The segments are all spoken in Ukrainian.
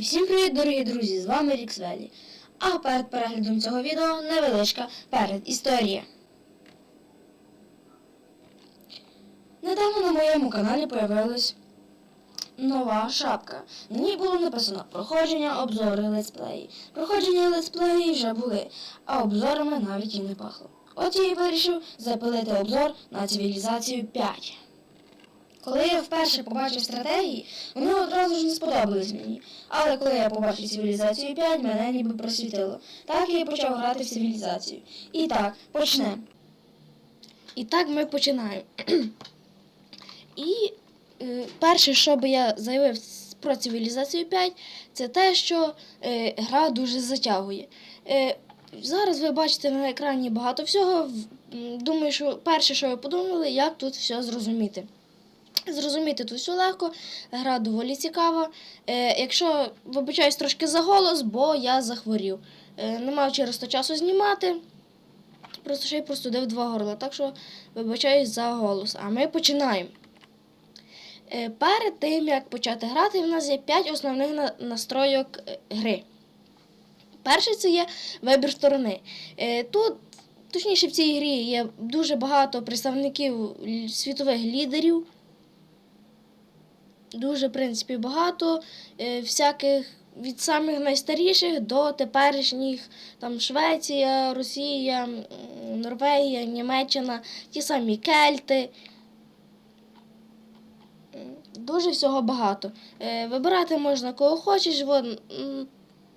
І всім привіт, дорогі друзі! З вами Ріксвелі. А перед переглядом цього відео невеличка перед історія. Недавно на моєму каналі появилась нова шапка. На ній було написано проходження, обзори, летсплеї. Проходження летсплеї вже були, а обзорами навіть і не пахло. От я і вирішив запилити обзор на цивілізацію 5. Коли я вперше побачив стратегії, вони одразу ж не сподобались мені. Але коли я побачив цивілізацію 5, мене ніби просвітило. Так я і почав грати в цивілізацію. І так, почнемо. І так ми починаємо. І е, перше, що би я заявив про цивілізацію 5, це те, що е, гра дуже затягує. Е, зараз ви бачите на екрані багато всього. Думаю, що перше, що ви подумали, як тут все зрозуміти. Зрозуміти тут все легко, гра доволі цікава. Е, якщо вибачаюсь трошки за голос, бо я захворів. Е, не мав через то часу знімати. Просто ще й простудив два горла. Так що вибачаюсь за голос. А ми починаємо. Е, перед тим, як почати грати, в нас є 5 основних на- настройок е, гри. Перший це є вибір сторони. Е, тут, точніше, в цій грі є дуже багато представників світових лідерів дуже, в принципі, багато е, всяких від самих найстаріших до теперішніх там Швеція, Росія, Норвегія, Німеччина, ті самі Кельти. Дуже всього багато. Е, Вибирати можна кого хочеш.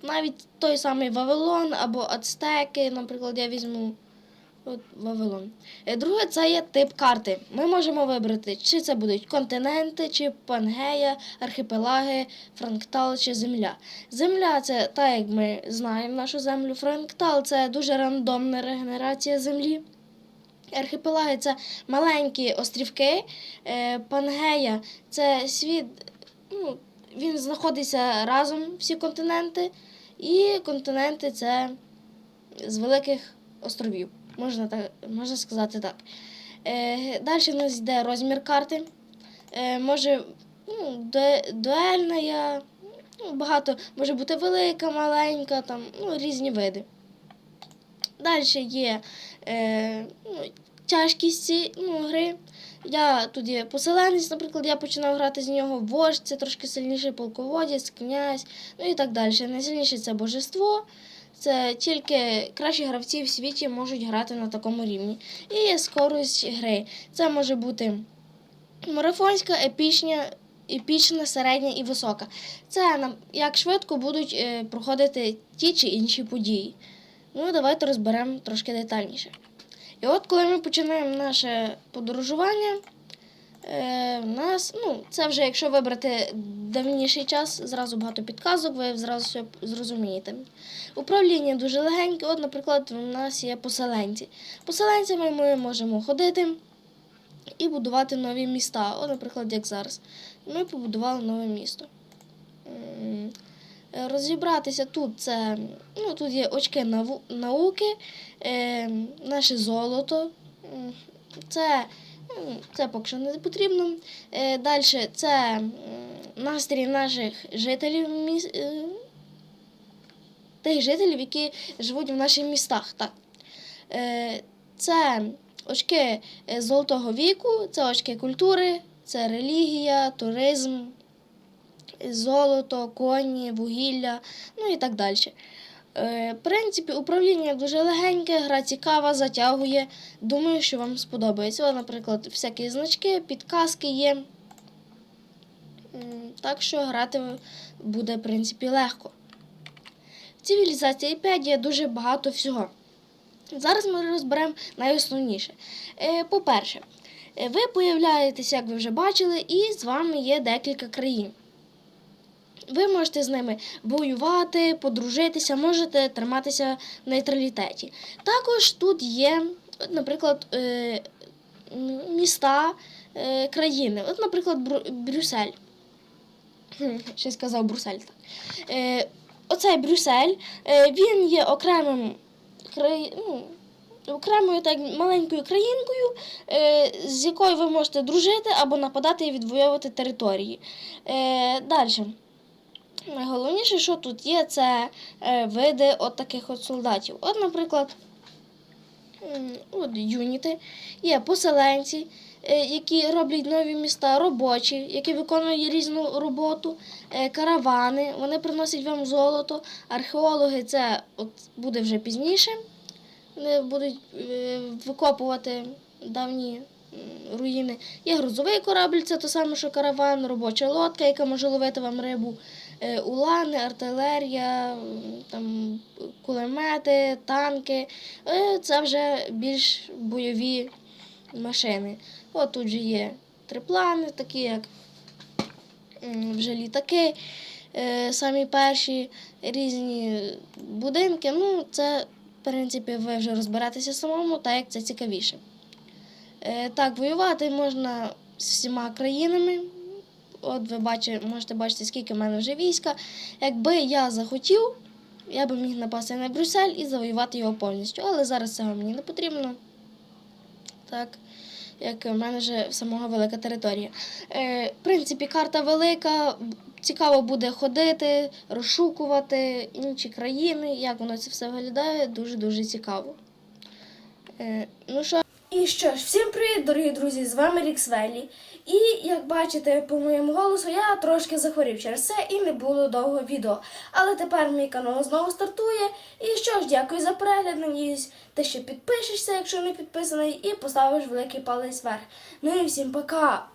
Навіть той самий Вавилон або Ацтеки, наприклад, я візьму Вавилон. Е, Друге, це є тип карти. Ми можемо вибрати, чи це будуть континенти, чи Пангея, архіпелаги, Франктал чи Земля. Земля це так, як ми знаємо нашу землю. Франктал це дуже рандомна регенерація землі. Архіпелаги це маленькі острівки. Е, Пангея це світ, ну, він знаходиться разом, всі континенти. І континенти це з великих островів. Можна, так, можна сказати так. Е, далі в нас йде розмір карти. Е, може ну, дуе- дуельна, я, ну, багато може бути велика, маленька, там, ну, різні види. Далі є е, ну, тяжкість ну, гри. Я тут є поселенець, наприклад, я починав грати з нього, вождь, це трошки сильніший полководець, князь, ну і так далі. Найсильніше це божество. Це тільки кращі гравці в світі можуть грати на такому рівні. І скорость гри. Це може бути марафонська, епічна, епічна, середня і висока. Це як швидко будуть е, проходити ті чи інші події. Ну, давайте розберемо трошки детальніше. І от коли ми починаємо наше подорожування, е, нас, ну, це вже якщо вибрати давніший час, зразу багато підказок, ви зразу все зрозумієте. Управління дуже легеньке. От, наприклад, у нас є поселенці. Поселенцями ми можемо ходити і будувати нові міста. От, наприклад, як зараз. Ми побудували нове місто. Розібратися тут це ну, тут є очки науки, е, наше золото. Це, це поки що не потрібно. Е, Далі це настрій наших жителів е, тих жителів, які живуть в наших містах. Так. Е, Це очки золотого віку, це очки культури, це релігія, туризм, золото, коні, вугілля, ну і так далі. Е, В принципі, управління дуже легеньке, гра цікава, затягує. Думаю, що вам сподобається. Наприклад, всякі значки, підказки є. Так що грати буде, в принципі, легко. В цивілізації 5 є дуже багато всього. Зараз ми розберемо найосновніше. Е, По-перше, е, ви появляєтесь, як ви вже бачили, і з вами є декілька країн. Ви можете з ними воювати, подружитися, можете триматися в нейтралітеті. Також тут є, наприклад, е, міста е, країни. От, наприклад, Брюссель. Щось сказав Брюссель. Так. Е, оцей Брюссель, він є окремим ну, окремою так маленькою країнкою, з якою ви можете дружити або нападати і відвоювати території. Далі. Найголовніше, що тут є, це е, види от таких от солдатів. От, наприклад, от юніти, є поселенці, е, які роблять нові міста, робочі, які виконують різну роботу, е, каравани, вони приносять вам золото, археологи це от буде вже пізніше. Вони будуть викопувати давні руїни. Є грузовий корабль, це те саме, що караван, робоча лодка, яка може ловити вам рибу, улани, артилерія, там, кулемети, танки. Е, Це вже більш бойові машини. От тут же є триплани, такі як вже літаки, е, самі перші різні будинки. Ну, це, в принципі, ви вже розберетеся самому, так як це цікавіше. Е, Так, воювати можна з всіма країнами. От ви бачите, можете бачити, скільки в мене вже війська. Якби я захотів, я би міг напасти на Брюссель і завоювати його повністю. Але зараз цього мені не потрібно. Так, як в мене вже самого велика територія. Е, в принципі, карта велика. Цікаво буде ходити, розшукувати інші країни, як воно це все виглядає, дуже-дуже цікаво. Е, ну що, і що ж, всім привіт, дорогі друзі! З вами Ріксвелі. І як бачите по моєму голосу, я трошки захворів через це і не було довго відео. Але тепер мій канал знову стартує. І що ж, дякую за перегляд. Надіюсь, ти ще підпишешся, якщо не підписаний, і поставиш великий палець вверх. Ну і всім пока!